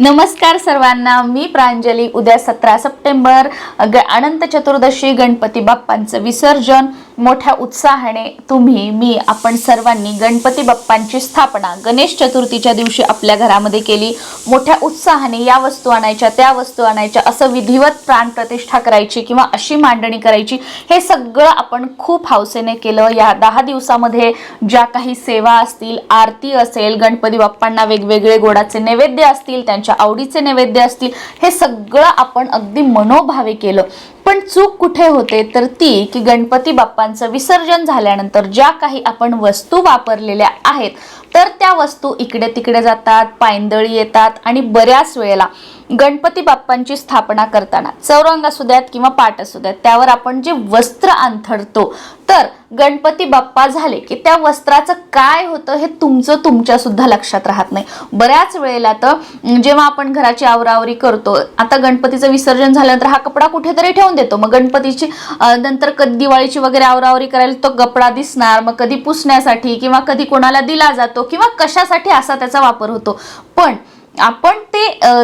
नमस्कार सर्वांना मी प्रांजली. उद्या सतरा सप्टेंबर ग अनंत चतुर्दशी गणपती बाप्पांचं विसर्जन. मोठ्या उत्साहाने तुम्ही मी आपण सर्वांनी गणपती बाप्पांची स्थापना गणेश चतुर्थीच्या दिवशी आपल्या घरामध्ये केली. मोठ्या उत्साहाने या वस्तू आणायच्या त्या वस्तू आणायच्या असं विधिवत प्राणप्रतिष्ठा करायची किंवा अशी मांडणी करायची हे सगळं आपण खूप हौसेने केलं. या दहा दिवसामध्ये ज्या काही सेवा असतील आरती असेल गणपती बाप्पांना वेगवेगळे गोडाचे नैवेद्य असतील त्यांच्या आवडीचे नैवेद्य असतील हे सगळं आपण अगदी मनोभावे केलं. पण चूक कुठे होते तर ती की गणपती बाप्पांचं विसर्जन झाल्यानंतर ज्या काही आपण वस्तू वापरलेल्या आहेत तर त्या वस्तू इकडे तिकडे जातात पायंदळी येतात आणि बऱ्याच वेळेला गणपती बाप्पांची स्थापना करताना चौरंग असू द्यात किंवा पाट असू द्यात त्यावर आपण जे वस्त्र अंथरतो तर गणपती बाप्पा झाले की त्या वस्त्राचं काय होतं हे तुमचं तुमच्या सुद्धा लक्षात राहत नाही. बऱ्याच वेळेला तर जेव्हा आपण घराची आवरावरी करतो आता गणपतीचं विसर्जन झाल्यानंतर हा कपडा कुठेतरी ठेवून देतो. मग गणपतीची नंतर कधी दिवाळीची वगैरे आवरावरी करायला तो कपडा दिसणार मग कधी पुसण्यासाठी किंवा कधी कोणाला दिला जातो किंवा कशासाठी असा त्याचा वापर होतो. पण आपण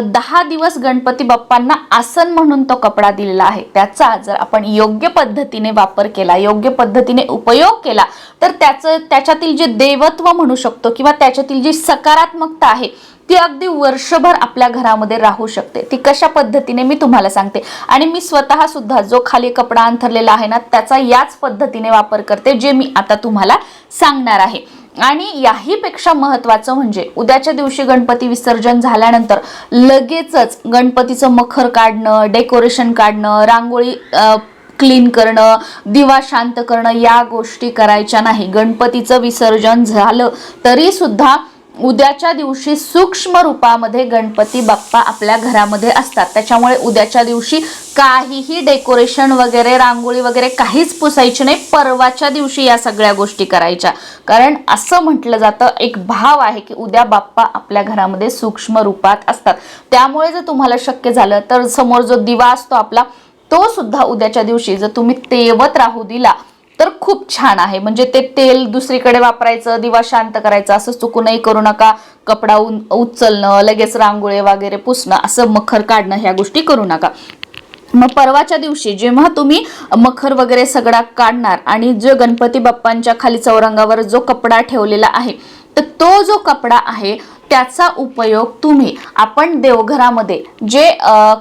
दहा दिवस गणपती बाप्पांना आसन म्हणून तो कपडा दिलेला आहे. त्याचा जर आपण योग्य पद्धतीने वापर केला योग्य पद्धतीने उपयोग केला तर त्याचं त्याच्यातील जे देवत्व म्हणू शकतो किंवा त्याच्यातील जी सकारात्मकता आहे ती अगदी वर्षभर आपल्या घरामध्ये राहू शकते. ती कशा पद्धतीने मी तुम्हाला सांगते. आणि मी स्वतः सुद्धा जो खाली कपडा अंथरलेला आहे ना त्याचा याच पद्धतीने वापर करते जे मी आता तुम्हाला सांगणार आहे. आणि याहीपेक्षा महत्त्वाचं महत्वाचं म्हणजे उद्याच्या दिवशी गणपती विसर्जन झाल्यानंतर लगेचच गणपतीचं मखर काढणं डेकोरेशन काढणं रांगोळी क्लीन करणं दिवा शांत करणं या गोष्टी करायच्या नाही. गणपतीचं विसर्जन झालं तरी सुद्धा उद्याच्या दिवशी सूक्ष्म रूपामध्ये गणपती बाप्पा आपल्या घरामध्ये असतात. त्याच्यामुळे उद्याच्या दिवशी काहीही डेकोरेशन वगैरे रांगोळी वगैरे काहीच पुसायची नाही. परवाच्या दिवशी या सगळ्या गोष्टी करायच्या. कारण असं म्हटलं जातं एक भाव आहे की उद्या बाप्पा आपल्या घरामध्ये सूक्ष्म रूपात असतात. त्यामुळे जर तुम्हाला शक्य झालं तर समोर जो दिवा असतो आपला तो सुद्धा उद्याच्या दिवशी. जर तुम्ही तेवत राहू दिला तर खूप छान आहे. म्हणजे ते तेल दुसरीकडे वापरायचं दिवा शांत करायचं असं चुकूनही करू नका. कपडा उन- उचलणं लगेच रांगोळी वगैरे पुसणं असं मखर काढणं ह्या गोष्टी करू नका. मग परवाच्या दिवशी जेव्हा तुम्ही मखर वगैरे सगळा काढणार आणि जो गणपती बाप्पांच्या खाली चौरंगावर जो कपडा ठेवलेला आहे तर तो जो कपडा आहे त्याचा उपयोग तुम्ही आपण देवघरामध्ये जे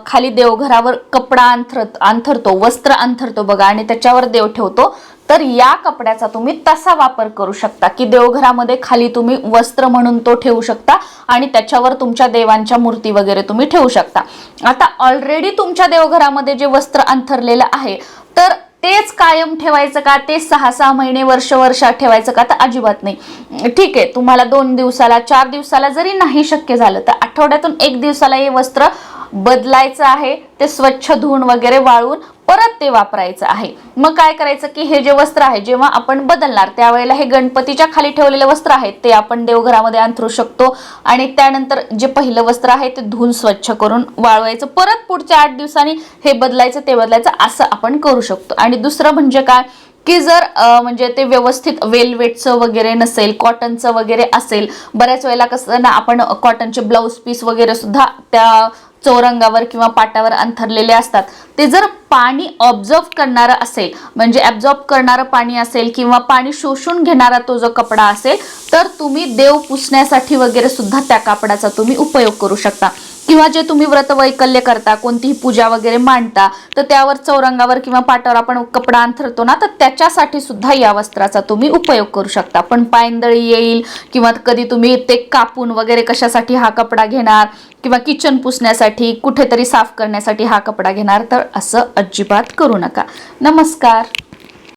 खाली देवघरावर कपडा अंथरत अंथरतो वस्त्र अंथरतो बघा आणि त्याच्यावर देव ठेवतो तर या कपड्याचा तुम्ही तसा वापर करू शकता की देवघरामध्ये खाली तुम्ही वस्त्र म्हणून तो ठेवू शकता आणि त्याच्यावर तुमच्या देवांच्या मूर्ती वगैरे तुम्ही ठेवू शकता. आता ऑलरेडी तुमच्या देवघरामध्ये जे वस्त्र अंथरलेलं आहे तर तेच कायम ठेवायचं का? ते सहा सहा महिने वर्ष वर्ष ठेवायचं का? तर अजिबात नाही. ठीक आहे तुम्हाला दोन दिवसाला चार दिवसाला जरी नाही शक्य झालं तर आठवड्यातून एक दिवसाला हे वस्त्र बदलायचं आहे. ते स्वच्छ धुवून वगैरे वाळून परत ते वापरायचं आहे. मग काय करायचं की हे जे वस्त्र आहे जेव्हा आपण बदलणार त्यावेळेला हे गणपतीच्या खाली ठेवलेले वस्त्र आहेत ते आपण देवघरामध्ये अंथरू शकतो. आणि त्यानंतर जे पहिलं वस्त्र आहे ते धुवून स्वच्छ करून वाळवायचं. परत पुढच्या आठ दिवसांनी हे बदलायचं ते बदलायचं असं आपण करू शकतो. आणि दुसरं म्हणजे काय? की जर म्हणजे ते व्यवस्थित वेलवेटचं वगैरे नसेल कॉटनचं वगैरे असेल बऱ्याच वेळेला कसं ना आपण कॉटनचे ब्लाऊज पीस वगैरे सुद्धा त्या चौरंगावर किंवा पाटावर अंथरलेले असतात. ते जर पाणी ऑब्झर्व करणारं असेल म्हणजे ॲब्झॉर्ब करणारं पाणी असेल किंवा पाणी शोषून घेणारा तो जो कपडा असेल तर तुम्ही देव पुसण्यासाठी वगैरे सुद्धा त्या कापडाचा तुम्ही उपयोग करू शकता. किंवा जे तुम्ही व्रत वैकल्य करता कोणतीही पूजा वगैरे मांडता तर त्यावर चौरंगावर किंवा पाटावर आपण कपडा अंथरतो ना तर त्याच्यासाठी सुद्धा या वस्त्राचा तुम्ही उपयोग करू शकता. पण पायंदळी येईल किंवा कधी तुम्ही ते कापून वगैरे कशासाठी हा कपडा घेणार किंवा किचन पुसण्यासाठी कुठेतरी साफ करण्यासाठी हा कपडा घेणार तर असं अजिबात करू नका. नमस्कार.